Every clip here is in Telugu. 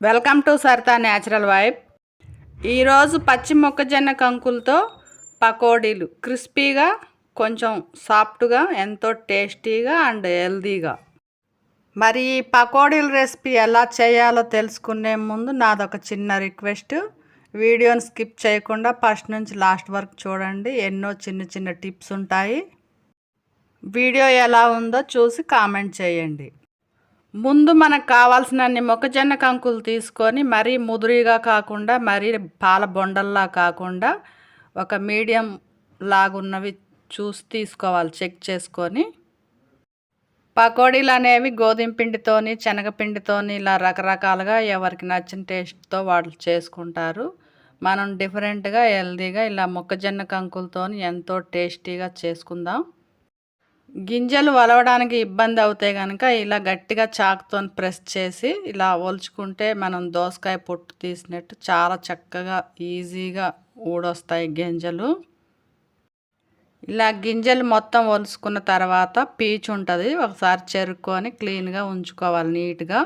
Welcome to Saritha natural vibe. ఈరోజు పచ్చి మొక్కజొన్న కంకులతో పకోడీలు క్రిస్పీగా కొంచెం సాఫ్ట్గా ఎంతో టేస్టీగా అండ్ హెల్దీగా మరి ఈ పకోడీల రెసిపీ ఎలా చేయాలో తెలుసుకునే ముందు నాదొక చిన్న రిక్వెస్ట్. వీడియోని స్కిప్ చేయకుండా ఫస్ట్ నుంచి లాస్ట్ వరకు చూడండి. ఎన్నో చిన్న చిన్న టిప్స్ ఉంటాయి. వీడియో ఎలా ఉందో చూసి కామెంట్ చేయండి. ముందు మనకు కావాల్సినన్ని మొక్కజొన్న కంకులు తీసుకొని మరీ ముదురుగా కాకుండా మరీ పాల బొండల్లా కాకుండా ఒక మీడియం లాగున్నవి చూసి తీసుకోవాలి చెక్ చేసుకొని. పకోడీలు అనేవి గోధుమ పిండితోని శనగపిండితోని ఇలా రకరకాలుగా ఎవరికి నచ్చిన టేస్ట్తో వాళ్ళు చేసుకుంటారు. మనం డిఫరెంట్గా హెల్దీగా ఇలా మొక్కజొన్న కంకులతో ఎంతో టేస్టీగా చేసుకుందాం. గింజలు వలవడానికి ఇబ్బంది అవుతాయి కనుక ఇలా గట్టిగా చాకుతో ప్రెస్ చేసి ఇలా ఒలుచుకుంటే మనం దోసకాయ పొట్టు తీసినట్టు చాలా చక్కగా ఈజీగా ఊడొస్తాయి గింజలు. ఇలా గింజలు మొత్తం ఒలుసుకున్న తర్వాత పీచు ఉంటుంది ఒకసారి చెరుక్కొని క్లీన్గా ఉంచుకోవాలి నీట్గా.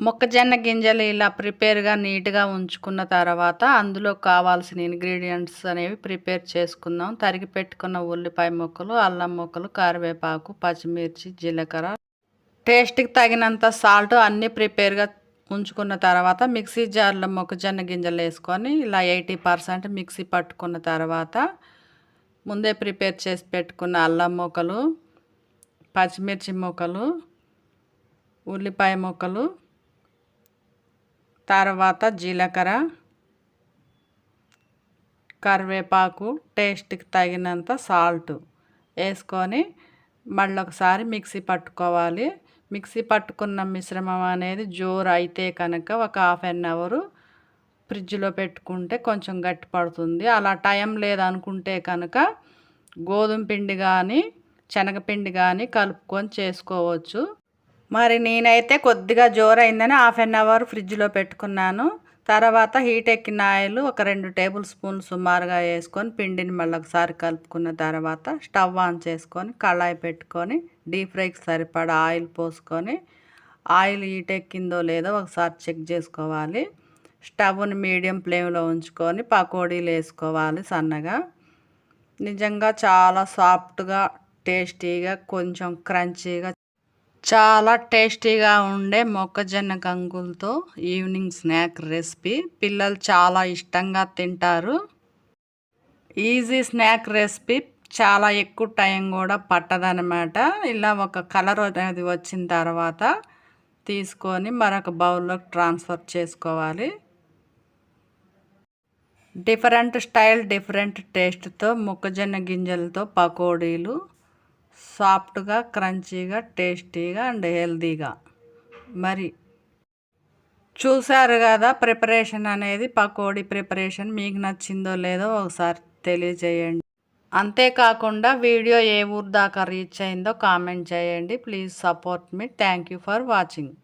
మొక్కజొన్న గింజలు ఇలా ప్రిపేర్గా నీట్గా ఉంచుకున్న తర్వాత అందులో కావాల్సిన ఇంగ్రీడియంట్స్ అనేవి ప్రిపేర్ చేసుకుందాం. తరిగి పెట్టుకున్న ఉల్లిపాయ ముక్కలు అల్లం ముక్కలు కరివేపాకు పచ్చిమిర్చి జీలకర్ర. టేస్ట్కి తగినంత సాల్ట్ అన్నీ ప్రిపేర్గా ఉంచుకున్న తర్వాత మిక్సీ జార్లో మొక్కజొన్న గింజలు వేసుకొని ఇలా ఎయిటీ పర్సెంట్ మిక్సీ పట్టుకున్న తర్వాత ముందే ప్రిపేర్ చేసి పెట్టుకున్న అల్లం ముక్కలు పచ్చిమిర్చి ముక్కలు ఉల్లిపాయ ముక్కలు తర్వాత జీలకర్ర కరివేపాకు టేస్ట్కి తగినంత సాల్ట్ వేసుకొని మళ్ళీ ఒకసారి మిక్సీ పట్టుకోవాలి. మిక్సీ పట్టుకున్న మిశ్రమం అనేది జోరు అయితే కనుక ఒక హాఫ్ అన్ అవరు ఫ్రిడ్జ్లో పెట్టుకుంటే కొంచెం గట్టి పడుతుంది. అలా టైం లేదనుకుంటే కనుక గోధుమ పిండి కానీ శనగపిండి కానీ కలుపుకొని చేసుకోవచ్చు. మరి నేనైతే కొద్దిగా జోరైందని హాఫ్ అన్ అవర్ ఫ్రిడ్జ్లో పెట్టుకున్నాను. తర్వాత హీట్ ఎక్కిన ఆయిల్ ఒక రెండు టేబుల్ స్పూన్ సుమారుగా వేసుకొని పిండిని మళ్ళీ ఒకసారి కలుపుకున్న తర్వాత స్టవ్ ఆన్ చేసుకొని కళాయి పెట్టుకొని డీప్ ఫ్రైకి సరిపడా ఆయిల్ పోసుకొని ఆయిల్ హీట్ ఎక్కిందో లేదో ఒకసారి చెక్ చేసుకోవాలి. స్టవ్ని మీడియం ఫ్లేమ్లో ఉంచుకొని పకోడీలు వేసుకోవాలి సన్నగా. నిజంగా చాలా సాఫ్ట్గా టేస్టీగా కొంచెం క్రంచీగా చాలా టేస్టీగా ఉండే మొక్కజొన్న గంగులతో ఈవినింగ్ స్నాక్ రెసిపీ. పిల్లలు చాలా ఇష్టంగా తింటారు. Easy snack recipe. చాలా ఎక్కువ టైం కూడా పట్టదనమాట ఇలా ఒక కలర్ అనేది వచ్చిన తర్వాత తీసుకొని మరొక బౌల్లోకి ట్రాన్స్ఫర్ చేసుకోవాలి. డిఫరెంట్ స్టైల్ డిఫరెంట్ టేస్ట్తో మొక్కజొన్న గింజలతో పకోడీలు. సాఫ్ట్గా క్రంచీగా టేస్టీగా అండ్ హెల్తీగా. మరి చూశారు కదా ప్రిపరేషన్ అనేది పకోడీ ప్రిపరేషన్ మీకు నచ్చిందో లేదో ఒకసారి తెలియజేయండి. అంతేకాకుండా వీడియో ఏ ఊరు దాకా రీచ్ అయిందో కామెంట్ చేయండి. Please support me. Thank you for watching.